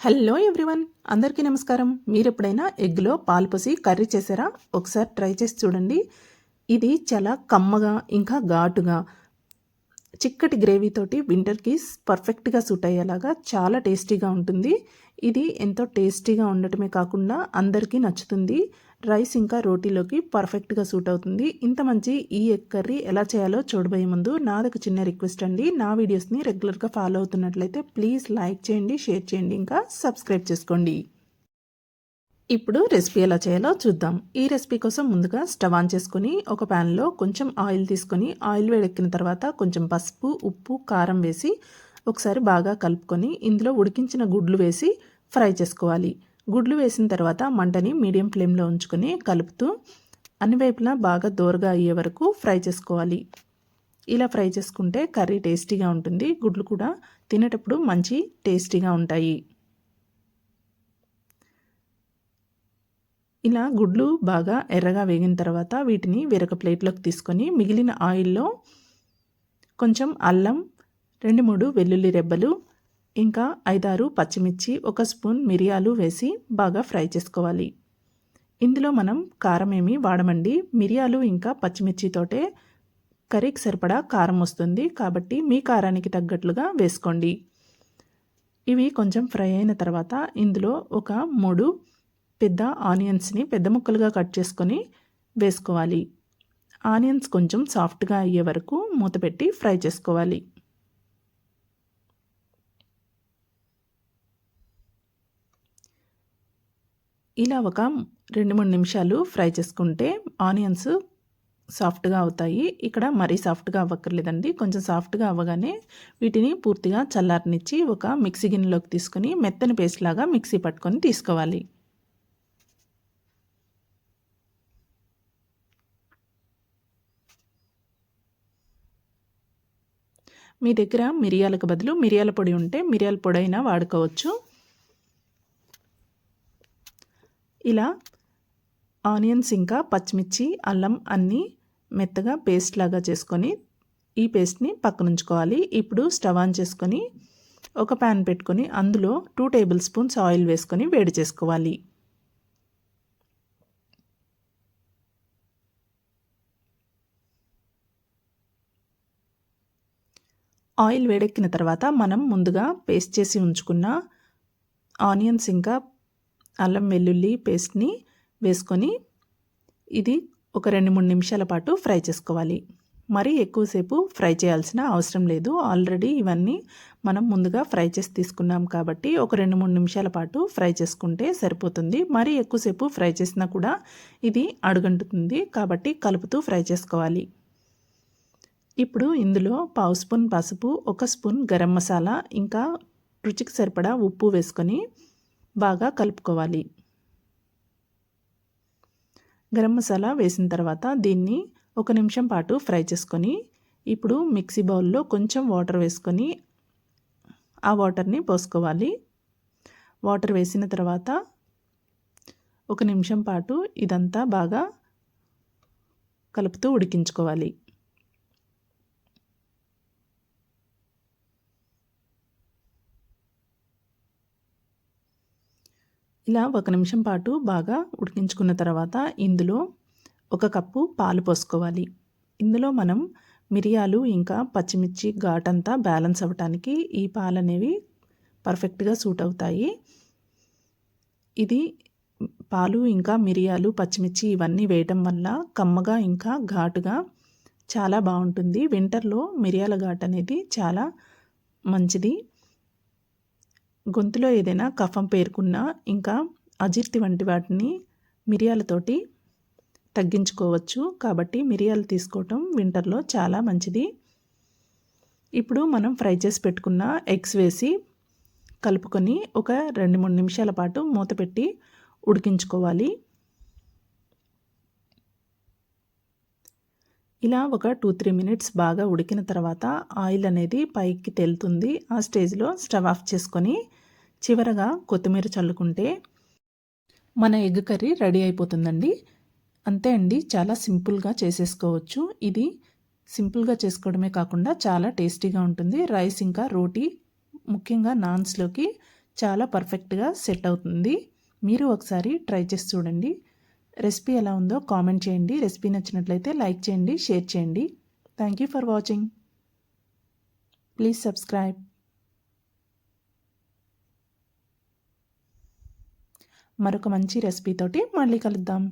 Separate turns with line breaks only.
Hello everyone అందరికీ నమస్కారం. మీరు ఎప్పుడైనా ఎగ్లో పాలు పోసి కర్రీ చేసారా ఒకసారి ట్రై చేసి చూడండి. ఇది చాలా కమ్మగా ఇంకా ఘాటుగా చిక్కటి గ్రేవీతోటి వింటర్కి పర్ఫెక్ట్గా సూట్ అయ్యేలాగా చాలా టేస్టీగా ఉంటుంది. ఇది ఎంతో టేస్టీగా ఉండటమే కాకుండా అందరికీ నచ్చుతుంది. రైస్ ఇంకా రోటీలోకి పర్ఫెక్ట్గా సూట్ అవుతుంది. ఇంత మంచి ఈ ఎగ్ కర్రీ ఎలా చేయాలో చూడబోయే ముందు నాదొక చిన్న రిక్వెస్ట్ అండి. నా వీడియోస్ని రెగ్యులర్గా ఫాలో అవుతున్నట్లయితే ప్లీజ్ లైక్ చేయండి షేర్ చేయండి ఇంకా సబ్స్క్రైబ్ చేసుకోండి. ఇప్పుడు రెసిపీ ఎలా చేయాలో చూద్దాం. ఈ రెసిపీ కోసం ముందుగా స్టవ్ ఆన్ చేసుకొని ఒక ప్యాన్లో కొంచెం ఆయిల్ తీసుకొని ఆయిల్ వేడెక్కిన తర్వాత కొంచెం పసుపు ఉప్పు కారం వేసి ఒకసారి బాగా కలుపుకొని ఇందులో ఉడికించిన గుడ్లు వేసి ఫ్రై చేసుకోవాలి. గుడ్లు వేసిన తర్వాత మంటని మీడియం ఫ్లేమ్లో ఉంచుకొని కలుపుతూ అన్ని వైపులా బాగా దోరగా అయ్యే వరకు ఫ్రై చేసుకోవాలి. ఇలా ఫ్రై చేసుకుంటే కర్రీ టేస్టీగా ఉంటుంది గుడ్లు కూడా తినేటప్పుడు మంచి టేస్టీగా ఉంటాయి. ఇలా గుడ్లు బాగా ఎర్రగా వేగిన తర్వాత వీటిని వేరొక ప్లేట్లోకి తీసుకొని మిగిలిన ఆయిల్లో కొంచెం అల్లం రెండు మూడు వెల్లుల్లి రెబ్బలు ఇంకా ఐదారు పచ్చిమిర్చి ఒక స్పూన్ మిరియాలు వేసి బాగా ఫ్రై చేసుకోవాలి. ఇందులో మనం కారం ఏమి వాడమండి. మిరియాలు ఇంకా పచ్చిమిర్చితోటే కర్రీకి సరిపడా కారం వస్తుంది. కాబట్టి మీ కారానికి తగ్గట్లుగా వేసుకోండి. ఇవి కొంచెం ఫ్రై అయిన తర్వాత ఇందులో ఒక మూడు పెద్ద ఆనియన్స్ని పెద్ద ముక్కలుగా కట్ చేసుకొని వేసుకోవాలి. ఆనియన్స్ కొంచెం సాఫ్ట్గా అయ్యే వరకు మూత పెట్టి ఫ్రై చేసుకోవాలి. ఇలా ఒక రెండు మూడు నిమిషాలు ఫ్రై చేసుకుంటే ఆనియన్స్ సాఫ్ట్గా అవుతాయి. ఇక్కడ మరీ సాఫ్ట్గా అవ్వక్కర్లేదండి. కొంచెం సాఫ్ట్గా అవ్వగానే వీటిని పూర్తిగా చల్లారనిచ్చి ఒక మిక్సీ గిన్నెలోకి తీసుకొని మెత్తని పేస్ట్ లాగా మిక్సీ పట్టుకొని తీసుకోవాలి. మీ దగ్గర మిరియాలకు బదులు మిరియాల పొడి ఉంటే మిరియాల పొడి అయినా వాడుకోవచ్చు. ఇలా ఆనియన్స్ ఇంకా పచ్చిమిర్చి అల్లం అన్నీ మెత్తగా పేస్ట్ లాగా చేసుకొని ఈ పేస్ట్ని పక్కనుంచుకోవాలి. ఇప్పుడు స్టవ్ ఆన్ చేసుకొని ఒక ప్యాన్ పెట్టుకొని అందులో టూ టేబుల్ స్పూన్స్ ఆయిల్ వేసుకొని వేడి చేసుకోవాలి. ఆయిల్ వేడెక్కిన తర్వాత మనం ముందుగా పేస్ట్ చేసి ఉంచుకున్న ఆనియన్స్ ఇంకా అల్లం వెల్లుల్లి పేస్ట్ని వేసుకొని ఇది ఒక రెండు మూడు నిమిషాల పాటు ఫ్రై చేసుకోవాలి. మరీ ఎక్కువసేపు ఫ్రై చేయాల్సిన అవసరం లేదు. ఆల్రెడీ ఇవన్నీ మనం ముందుగా ఫ్రై చేసి తీసుకున్నాం కాబట్టి ఒక రెండు మూడు నిమిషాల పాటు ఫ్రై చేసుకుంటే సరిపోతుంది. మరీ ఎక్కువసేపు ఫ్రై చేసినా కూడా ఇది అడుగంటుతుంది కాబట్టి కలుపుతూ ఫ్రై చేసుకోవాలి. ఇప్పుడు ఇందులో పావు స్పూన్ పసుపు ఒక స్పూన్ గరం మసాలా ఇంకా రుచికి సరిపడా ఉప్పు వేసుకొని బాగా కలుపుకోవాలి. గరం మసాలా వేసిన తర్వాత దీన్ని ఒక నిమిషం పాటు ఫ్రై చేసుకొని ఇప్పుడు మిక్సీ బౌల్లో కొంచెం వాటర్ వేసుకొని ఆ వాటర్ని పోసుకోవాలి. వాటర్ వేసిన తర్వాత ఒక నిమిషం పాటు ఇదంతా బాగా కలుపుతూ ఉడికించుకోవాలి. ఇలా ఒక నిమిషం పాటు బాగా ఉడికించుకున్న తర్వాత ఇందులో ఒక కప్పు పాలు పోసుకోవాలి. ఇందులో మనం మిరియాలు ఇంకా పచ్చిమిర్చి ఘాటంతా బ్యాలెన్స్ అవ్వటానికి ఈ పాలు అనేవి పర్ఫెక్ట్గా సూట్ అవుతాయి. ఇది పాలు ఇంకా మిరియాలు పచ్చిమిర్చి ఇవన్నీ వేయటం వల్ల కమ్మగా ఇంకా ఘాటుగా చాలా బాగుంటుంది. వింటర్లో మిరియాల ఘాట్ అనేది చాలా మంచిది. గొంతులో ఏదైనా కఫం పేరుకున్నా ఇంకా అజీర్తి వంటి వాటిని మిరియాలతోటి తగ్గించుకోవచ్చు. కాబట్టి మిరియాలు తీసుకోవటం వింటర్లో చాలా మంచిది. ఇప్పుడు మనం ఫ్రై చేసి పెట్టుకున్న ఎగ్స్ వేసి కలుపుకొని ఒక రెండు మూడు నిమిషాల పాటు మూత పెట్టి ఉడికించుకోవాలి. ఇలా ఒక టూ త్రీ మినిట్స్ బాగా ఉడికిన తర్వాత ఆయిల్ అనేది పైకి తేలుతుంది. ఆ స్టేజ్లో స్టవ్ ఆఫ్ చేసుకొని చివరగా కొత్తిమీర చల్లుకుంటే మన ఎగ్ కర్రీ రెడీ అయిపోతుందండి. అంతే అండి చాలా సింపుల్గా చేసేసుకోవచ్చు. ఇది సింపుల్గా చేసుకోవడమే కాకుండా చాలా టేస్టీగా ఉంటుంది. రైస్ ఇంకా రోటీ ముఖ్యంగా నాన్స్లోకి చాలా పర్ఫెక్ట్గా సెట్ అవుతుంది. మీరు ఒకసారి ట్రై చేసి చూడండి. రెసిపీ ఎలా ఉందో కామెంట్ చేయండి. రెసిపీ నచ్చినట్లయితే లైక్ చేయండి షేర్ చేయండి. Thank you for watching please subscribe మరొక మంచి రెసిపీతోటి మళ్ళీ కలుద్దాం.